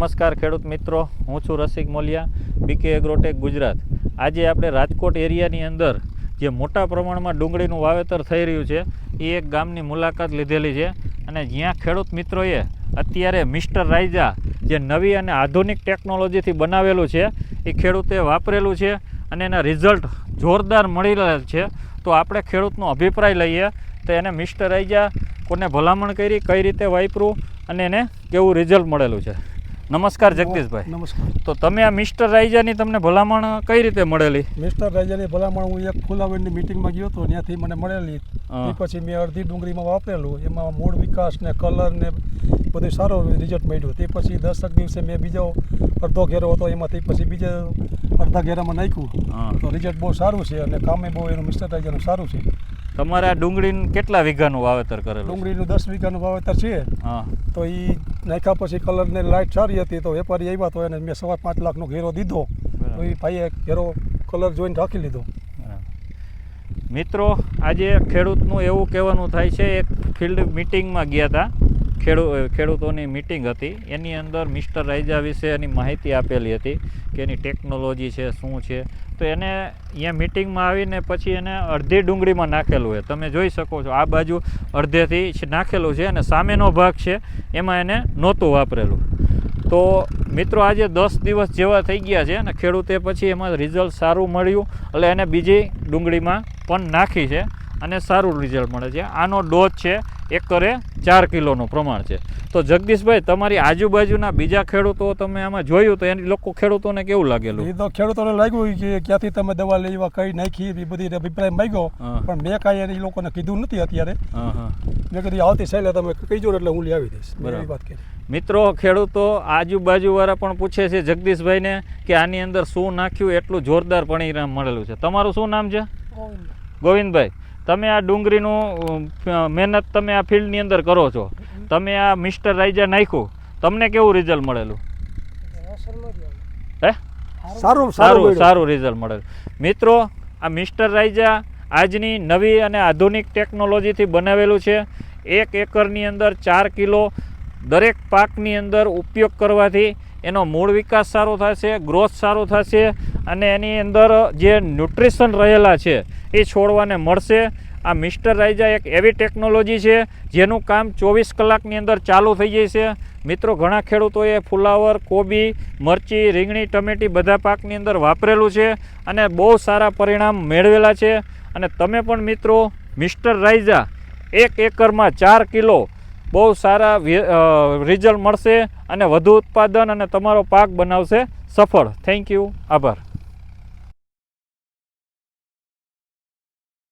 નમસ્કાર ખેડૂત મિત્રો, હું છું રસિક મોલિયા બીકે એગ્રોટેક ગુજરાત. આજે આપણે રાજકોટ એરિયાની અંદર જે મોટા પ્રમાણમાં ડુંગળીનું વાવેતર થઈ રહ્યું છે, એ એક ગામની મુલાકાત લીધેલી છે અને જ્યાં ખેડૂત મિત્રોએ અત્યારે મિસ્ટર રાઇઝા જે નવી અને આધુનિક ટેકનોલોજીથી બનાવેલું છે, એ ખેડૂતે વાપરેલું છે અને એના રિઝલ્ટ જોરદાર મળી રહેલ છે. તો આપણે ખેડૂતનો અભિપ્રાય લઈએ તો એને મિસ્ટર રાઇઝા કોને ભલામણ કરી, કઈ રીતે વાપરું અને એને કેવું રિઝલ્ટ મળેલું છે? નમસ્કાર જગદીશભાઈ. નમસ્કાર. તો તમે આ મિસ્ટર રાઇઝાની તમને ભલામણ કઈ રીતે મળેલી? મિસ્ટર રાજાની ભલામણ હું એક ફુલાવરની મિટિંગમાં ગયો હતો ત્યાંથી મને મળેલી. એ પછી મેં અડધી ડુંગળીમાં વાપરેલું. એમાં મૂળ વિકાસ ને કલર ને બધું સારો રિઝલ્ટ મળ્યું. તે પછી દસક દિવસે મેં બીજો અડધો ઘેરો હતો એમાંથી પછી બીજા અડધા ઘેરામાં નાખ્યું. તો રિઝલ્ટ બહુ સારું છે અને કામે બહુ એનું મિસ્ટર રાજાનું સારું છે. તમારે આ ડુંગળીનું કેટલા વીઘાનું વાવેતર કરેલું ડુંગળીનું દસ વીઘાનું વાવેતર છે. હા. તો એ નાખ્યા પછી કલરને લાઇટ સારી હતી તો વેપારી આવ્યા તો એને મેં સવા પાંચ લાખનો ઘેરો દીધો. તો એ ભાઈએ ઘેરો કલર જોઈને રાખી લીધો. મિત્રો આજે ખેડૂતનું એવું કહેવાનું થાય છે એક ફિલ્ડ મિટિંગમાં ગયા હતા. ખેડૂ ખેડૂતોની મિટિંગ હતી. એની અંદર મિસ્ટર રાઇજા વિશે એની માહિતી આપેલી હતી કે એની ટેકનોલોજી છે શું છે તો એને અહીંયા મિટિંગમાં આવીને પછી એને અડધી ડુંગળીમાં નાખેલું છે. તમે જોઈ શકો છો, આ બાજુ અડધેથી નાખેલું છે અને સામેનો ભાગ છે, એમાં એને નહોતું વાપરેલું. તો મિત્રો, આજે દસ દિવસ જેવા થઈ ગયા છે અને ખેડૂતે પછી એમાં રિઝલ્ટ સારું મળ્યું, એટલે એને બીજી ડુંગળીમાં પણ નાખી છે અને સારું રિઝલ્ટ મળે છે. આનો ડોઝ છે એકરે ચાર કિલોનું પ્રમાણ છે. તો જગદીશભાઈ તમારી આજુબાજુના બીજા ખેડૂતો તમે આમાં જોયું તો એની લોકો ખેડૂતોને કેવું લાગેલું? એ તો ખેડૂતોને લાગ્યું કે ક્યાંથી તમે દવા લેવા કઈ નાખી એ બધી અભિપ્રાય માંગ્યો. પણ મેં કાંઈ એને એ લોકોને કીધું નથી અત્યારે. હા હા. મેં કીધું આવતી સહેલે તમે કહીજો એટલે હું લઈ આવી દઈશ. બરાબર. વાત કરી. મિત્રો ખેડૂતો આજુબાજુવાળા પણ પૂછે છે જગદીશભાઈને કે આની અંદર શું નાખ્યું એટલું જોરદાર પરિણામ મળેલું છે. તમારું શું નામ છે? ગોવિંદભાઈ. તમે આ ડુંગળીનું મહેનત તમે આ ફિલ્ડની અંદર કરો છો. તમે આ મિસ્ટર રાઇઝા નાખ્યું. તમને કેવું રિઝલ્ટ મળેલું? હે? સારું સારું સારું રિઝલ્ટ મળેલું. મિત્રો આ મિસ્ટર રાઈજા આજની નવી અને આધુનિક ટેકનોલોજીથી બનાવેલું છે. એક એકરની અંદર ચાર કિલો દરેક પાકની અંદર ઉપયોગ કરવાથી એનો મૂળ વિકાસ સારો થશે ગ્રોથ સારો થશે અને એની અંદર જે ન્યુટ્રિશન રહેલા છે, એ છોડવાને મળશે. આ મિસ્ટર રાઇઝા એક એવી ટેકનોલોજી છે, જેનું કામ ચોવીસ કલાકની અંદર ચાલુ થઈ જાય છે. મિત્રો, ઘણા ખેડૂતોએ ફુલાવર, કોબી, મરચી, રીંગણી, ટમેટી બધા પાકની અંદર વાપરેલું છે અને બહુ સારા પરિણામ મેળવેલા છે. અને તમે પણ મિત્રો, મિસ્ટર રાઇઝા એક એકરમાં ચાર કિલો બહુ સારા રિઝલ્ટ મળશે અને વધુ ઉત્પાદન અને તમારો પાક બનાવશે સફળ. થેન્ક યુ આભાર.